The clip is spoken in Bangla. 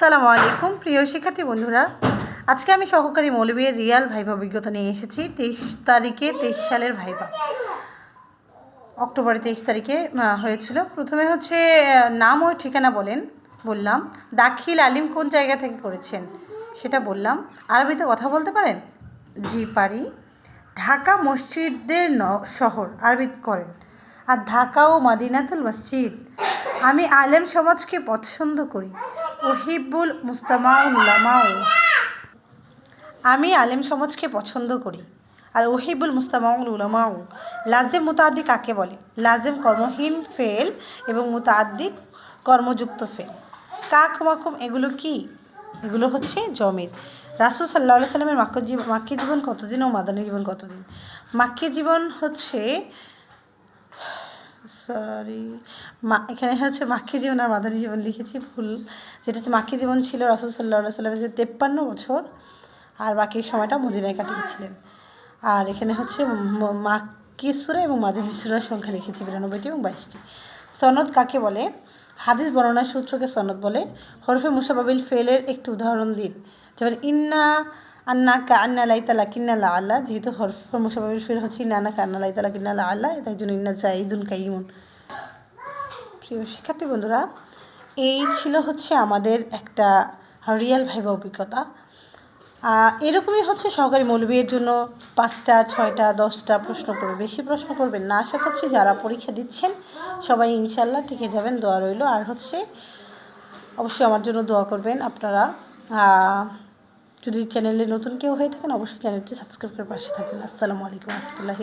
সালামু আলাইকুম, প্রিয় শিক্ষার্থী বন্ধুরা। আজকে আমি সহকারী মৌলবীর রিয়াল ভাইভা অভিজ্ঞতা নিয়ে এসেছি, তেইশ তারিখে, তেইশ সালের ভাইভা। অক্টোবরের তেইশ তারিখে হয়েছিল। প্রথমে হচ্ছে নাম ও ঠিকানা বলেন, বললাম। দাখিল আলিম কোন জায়গা থেকে করেছেন, সেটা বললাম। আরবিতে কথা বলতে পারেন? জি, পারি। ঢাকা মসজিদের ন, শহর আরবি করেন। আর ঢাকা ও মাদিনাতুল মসজিদ। আমি আলেম সমাজকে পছন্দ করি। ওহিবুল মুস্তামাউল্লামাউ আমি আলেম সমাজকে পছন্দ করি। আর ওহিবুল মুস্তামাউল উলামাউ লাজেম মুতাদ্দি কাকে বলে? লাজেম কর্মহীন ফেল এবং মুতাদ্দিক কর্মযুক্ত ফেল। কাক মাকুম এগুলো কি? এগুলো হচ্ছে জমির। রাসুল সাল্লাহ সাল্লামের মাক্কি জীবন মাক্কি জীবন কতদিন ও মাদানী জীবন কতদিন? মাক্কি জীবন হচ্ছে সরি মা, এখানে হচ্ছে মাক্কি জীবন আর মাদানী জীবন লিখেছি, ভুল। যেটা হচ্ছে মাক্কি জীবন ছিল রাসুল সাল্লাহ সাল্লামের যে তেপ্পান্ন বছর, আর বাকি সময়টা মদিনায় কাটিয়েছিলেন। আর এখানে হচ্ছে মাক্কি সুরা এবং মাদানী সুরার সংখ্যা লিখেছি, বিরানব্বইটি এবং বাইশটি। সনদ কাকে বলে? হাদিস বর্ণনার সূত্রকে সনদ বলে। হরফে মুসাবাবিল ফেলের একটি উদাহরণ দিন। যেমন, ইন্না আন্না কা আন্না লাই তালা কিন্না লা আল্লাহ যেহেতু হরফ মুসাবাবিল ফেল হচ্ছে ইন্না আন্না কা আন্না লাই তালা কিন্না লা আল্লাহ তাই জন্য ইন্না জাইদুন কাইমুন প্রিয় শিক্ষার্থী বন্ধুরা, এই ছিল হচ্ছে আমাদের একটা রিয়েল ভাইবা অভিজ্ঞতা। এরকমই হচ্ছে সহকারী মৌলবীর জন্য পাঁচটা, ছয়টা, দশটা প্রশ্ন করবে বেশি প্রশ্ন করবেন না। আশা করছি যারা পরীক্ষা দিচ্ছেন, সবাই ইনশাল্লাহ টিকে যাবেন, দোয়া রইল। আর হচ্ছে, অবশ্যই আমার জন্য দোয়া করবেন আপনারা। যদি চ্যানেলে নতুন কেউ হয়ে থাকেন, অবশ্যই চ্যানেলটি সাবস্ক্রাইব করে পাশে থাকেন আসসালামু আলাইকুম রহমতুল্লাহি